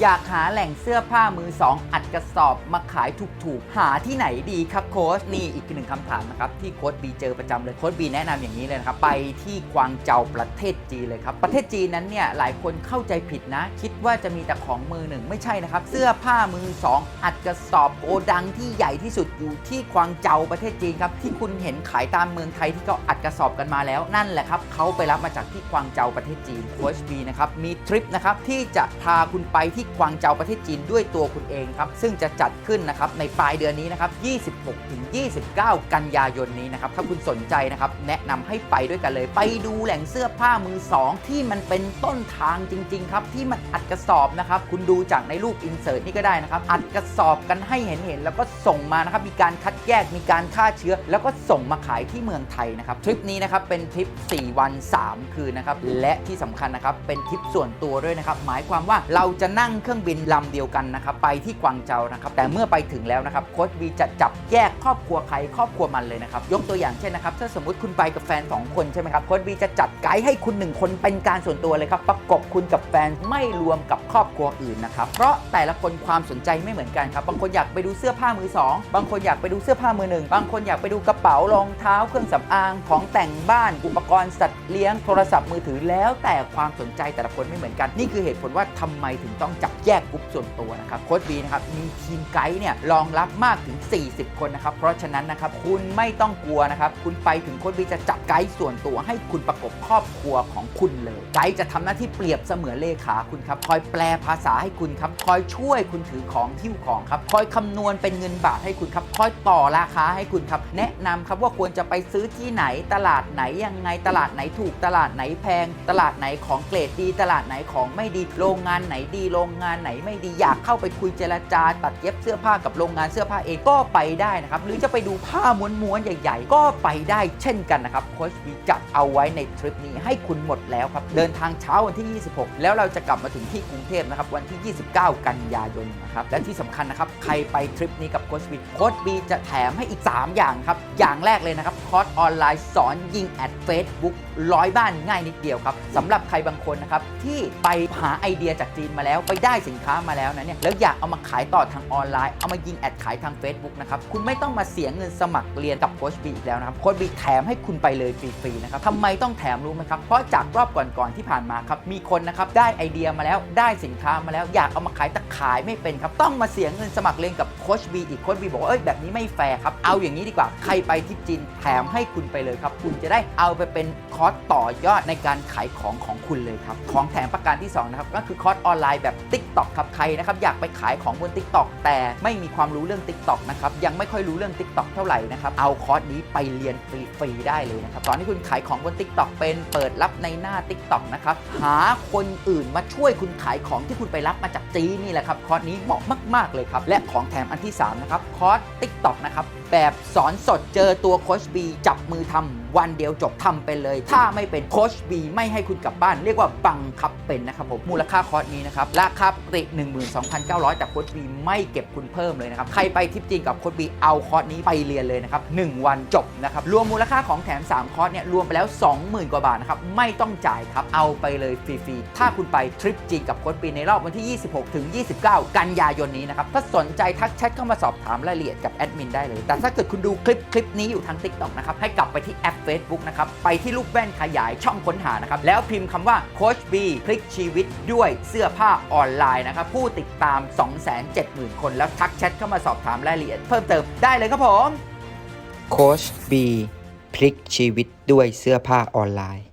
อยากหาแหล่งเสื้อผ้ามือสองอัดกระสอบมาขายถูกๆ หาที่ไหนดีครับโค้ชนี่อีกหนึ่งคำถามนะครับที่โค้ชบีเจอประจำเลยโค้ชบีแนะนำอย่างนี้เลยนะครับไปที่กวางเจาประเทศจีนเลยครับ ประเทศจีนนั้นเนี่ยหลายคนเข้าใจผิดนะ คิดว่าจะมีแต่ของมือหนึ่งไม่ใช่นะครับ เสื้อผ้ามือสองอัดกระสอบโกดังที่ใหญ่ที่สุดอยู่ที่กวางเจาประเทศจีนครับที่คุณเห็นขายตามเมืองไทยที่เขาอัดกระสอบกันมาแล้วนั่นแหละครับเขาไปรับมาจากที่กวางเจาประเทศจีนโค้ชบีนะครับมีทริปนะครับที่จะพาคุณไปที่กวางเจาประเทศจีนด้วยตัวคุณเองครับ ซึ่งจะจัดขึ้นนะครับในปลายเดือนนี้นะครับ 26-29 กันยายนนี้นะครับ ถ้าคุณสนใจนะครับ แนะนำให้ไปด้วยกันเลย ไปดูแหล่งเสื้อผ้ามือสองที่มันเป็นต้นทางจริง ๆ ครับ ที่มันอัดกระสอบนะครับ คุณดูจากในรูปอินเสิร์ตนี่ก็ได้นะครับ อัดกระสอบกันให้เห็นเห็นๆแล้วก็ส่งมานะครับ มีการคัดแยก มีการฆ่าเชื้อ แล้วก็ส่งมาขายที่เมืองไทยนะครับ ทริปนี้นะครับเป็นทริป 4 วัน 3 คืนนะครับ และที่สำคัญนะครับ เป็นทริปส่วนตัวด้วยนะครับ หมายความว่าเราจะนั่งเครื่องบินลำเดียวกันนะครับไปที่กวางเจานะครับแต่เมื่อไปถึงแล้วนะครับโค้ชบีจะจับแยกครอบครัวใครครอบครัวมันเลยนะครับยกตัวอย่างเช่นนะครับถ้าสมมติคุณไปกับแฟน 2 คนใช่ไหมครับโค้ชบีจะจัดไกด์ให้คุณ 1 คนเป็นการส่วนตัวเลยครับประกบคุณกับแฟนไม่รวมกับครอบครัวอื่นนะครับเพราะแต่ละคนความสนใจไม่เหมือนกันครับบางคนอยากไปดูเสื้อผ้ามือสองบางคนอยากไปดูเสื้อผ้ามือหนึ่งบางคนอยากไปดูกระเป๋ารองเท้าเครื่องสำอางของแต่งบ้านอุปกรณ์สัตว์เลี้ยงโทรศัพท์มือถือแล้วแต่ความสนใจแต่ละคนไม่เหมือนกันนี่คือเหตุผลว่าทำไมถึงต้องจับแยกกลุ่มส่วนตัวนะครับโค้ดบีนะครับมีทีมไกด์เนี่ยรองรับมากถึง 40 คนนะครับ เพราะฉะนั้นนะครับคุณไม่ต้องกลัวนะครับ คุณไปถึงโค้ชบีจะจับไกด์ส่วนตัวให้คุณประกบครอบครัวของคุณเลย ไกด์จะทำหน้าที่เปรียบเสมือนเลขาคุณครับ คอยแปลภาษาให้คุณครับ คอยช่วยคุณถือของหิ้วของครับ คอยคำนวณเป็นเงินบาทให้คุณครับ คอยต่อราคาให้คุณครับ แนะนำครับว่าควรจะไปซื้อที่ไหน ตลาดไหนยังไง ตลาดไหนถูก ตลาดไหนแพง ตลาดไหนของเกรดดี ตลาดไหนของไม่ดี โรงงานไหนดี โรงงานไหนไม่ดี อยากเข้าไปคุยเจรจาตัดเย็บเสื้อผ้ากับโรงงานเสื้อผ้าเองก็ไปได้นะครับ หรือจะไปดูผ้าม้วนๆ ใหญ่ ๆ ก็ไปได้เช่นกันนะครับโค้ชวีจัดเอาไว้ในทริปนี้ให้คุณหมดแล้วครับ เดินทางเช้าวันที่ 26 แล้วเราจะกลับมาถึงที่กรุงเทพนะครับ วันที่ 29 กันยายนนะครับ และที่สำคัญนะครับ ใครไปทริปนี้กับโค้ชวีโค้ชบีจะแถมให้อีก 3 อย่างครับ อย่างแรกเลยนะครับคอร์สออนไลน์สอนยิงแอดเฟซบุ๊กร้อยบ้านง่ายนิดเดียวครับสำหรับใครบางคนนะครับที่ไปหาไอเดียจากจีนมาแล้ว ไปได้สินค้ามาแล้วนะเนี่ยแล้วอยากเอามาขายต่อทางออนไลน์เอามายิงแอดขายทาง Facebook นะครับ คุณไม่ต้องมาเสียเงินสมัครเรียนกับโค้ชบีอีกแล้วนะครับ โค้ชบีแถมให้คุณไปเลยฟรีๆนะครับทำไมต้องแถมรู้ไหมครับ เพราะจากรอบก่อนๆที่ผ่านมาครับ มีคนนะครับได้ไอเดียมาแล้ว ได้สินค้ามาแล้ว อยากเอามาขายแต่ขายไม่เป็นครับ ต้องมาเสียเงินสมัครเรียนกับโค้ชบีอีก โค้ชบีบอกว่าเอ้ยแบบนี้ไม่แฟร์ครับ เอาอย่างนี้ดีกว่า ใครไปที่จีนแถมให้คุณไปเลยครับ คุณจะได้เอาไปเป็นคอร์สต่อยอดในการขายของของคุณเลยครับ ของแถมประการที่สองนะครับ ก็คือคอร์สออนไลน์แบบ TikTok ครับ ใครนะครับอยากไปขายของบน TikTok แต่ไม่มีความรู้เรื่อง TikTok นะครับยังไม่ค่อยรู้เรื่อง TikTok เท่าไหร่นะครับเอาคอร์สนี้ไปเรียนฟรีๆได้เลยนะครับตอนที่คุณขายของบน TikTok เป็นเปิดรับในหน้า TikTok นะครับหาคนอื่นมาช่วยคุณขายของที่คุณไปรับมาจากจีนนี่แหละครับคอร์สนี้เหมาะมาก ๆเลยครับและของแถมอันที่สามนะครับคอร์ส TikTok นะครับแบบสอนสดเจอตัวโคชบีจับมือทำวันเดียวจบทำไปเลย ถ้าไม่เป็นโคชบีไม่ให้คุณกลับบ้าน เรียกว่าบังคับเป็นนะครับผมมูลค่าคอร์สนี้นะครับราคาปกติ 12,900 แต่โคชบีไม่เก็บคุณเพิ่มเลยนะครับใครไปทริปจีนกับโคชบีเอาคอร์สนี้ไปเรียนเลยนะครับ1วันจบนะครับรวมมูลค่าของแถม 3 คอร์สเนี่ยรวมไปแล้ว 20,000 กว่าบาทนะครับไม่ต้องจ่ายครับเอาไปเลยฟรีๆถ้าคุณไปทริปจีนกับโคชบีในรอบวันที่ 26ถึง29 กันยายนนี้นะครับถ้าสนใจทักแชทเข้ามาสอบถามรายละเอียดกับแอดมินได้เลย แต่ถ้าเกิดคุณดูคลิปคลิปนี้อยู่ทาง TikTok นะครับให้กลับไปที่แอป Facebook นะครับ ไปที่ลูกแว่นขยายช่องค้นหานะครับ แล้วพิมพ์คำว่าโคชบีพลิกชีวิตด้วยเสื้อผ้าออนไลน์นะครับ ผู้ติดตาม 270,000 คน แล้วทักแชทเข้ามาสอบถามรายละเอียดเพิ่มเติมได้เลยครับผมโคชบีพลิกชีวิตด้วยเสื้อผ้าออนไลน์